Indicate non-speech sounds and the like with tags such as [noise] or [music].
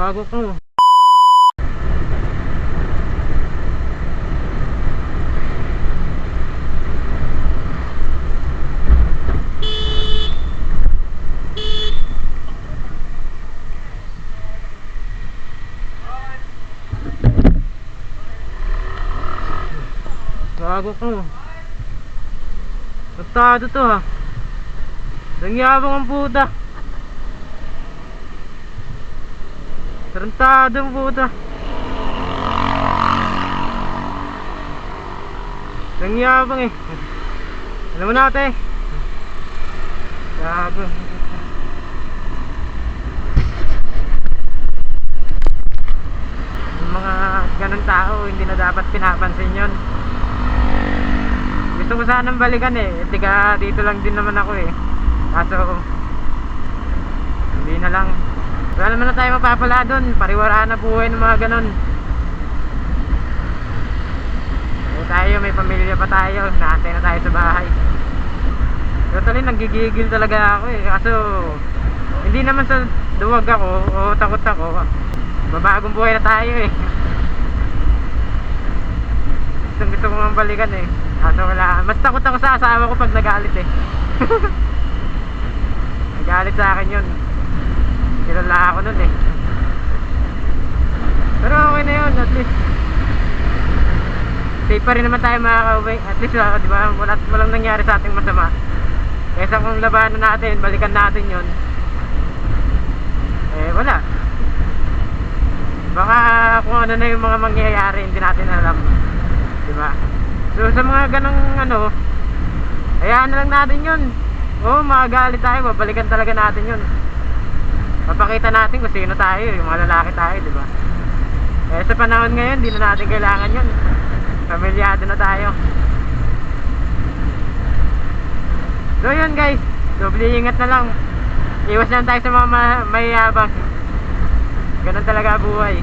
Gago ko. Gago ko. Tratado to ha. Nangyabang ang puta. Tarantado ang puta. Nangyabang eh. Alam mo natin. Gago. Yung mga ganun tao, hindi na dapat pinapansin yon. Gusto ko sanang balikan eh. Tiga dito lang din naman ako eh. Kaso, hindi na lang. Wala naman na tayo mapapala doon. Pariwaraan na buhay ng mga ganun. Eh tayo, may pamilya pa tayo. Naantay na tayo sa bahay. Totally, nanggigigil talaga ako eh. Kaso, hindi naman sa duwag ako o takot ako. Babagong buhay na tayo eh. Gustong gusto ko nga balikan eh. Kaso wala. Mas takot ako sa asawa ko pag nagalit eh. [laughs] nagalit sa akin yun. Kilala ako nun eh. Pero okay na yun, at least. Safe pa rin naman tayo makaka-uwi. At least, ah, di ba, wala, walang nangyari sa ating masama. Kesa kung labanan natin, balikan natin yun. Eh, wala. Baka kung ano na yung mga mangyayari, hindi natin alam. Di ba? So, sa mga ganong ano, hayaan na lang natin yun. Oo, magalit tayo, babalikan talaga natin yun. Papakita natin kung sino tayo, yung mga lalaki tayo, di ba? Eh, sa panahon ngayon, di na natin kailangan yun. Pamilyado na tayo. So, yun guys. Doble ingat na lang. Iwas lang tayo sa mga ma- mayabang. Ganun talaga buhay.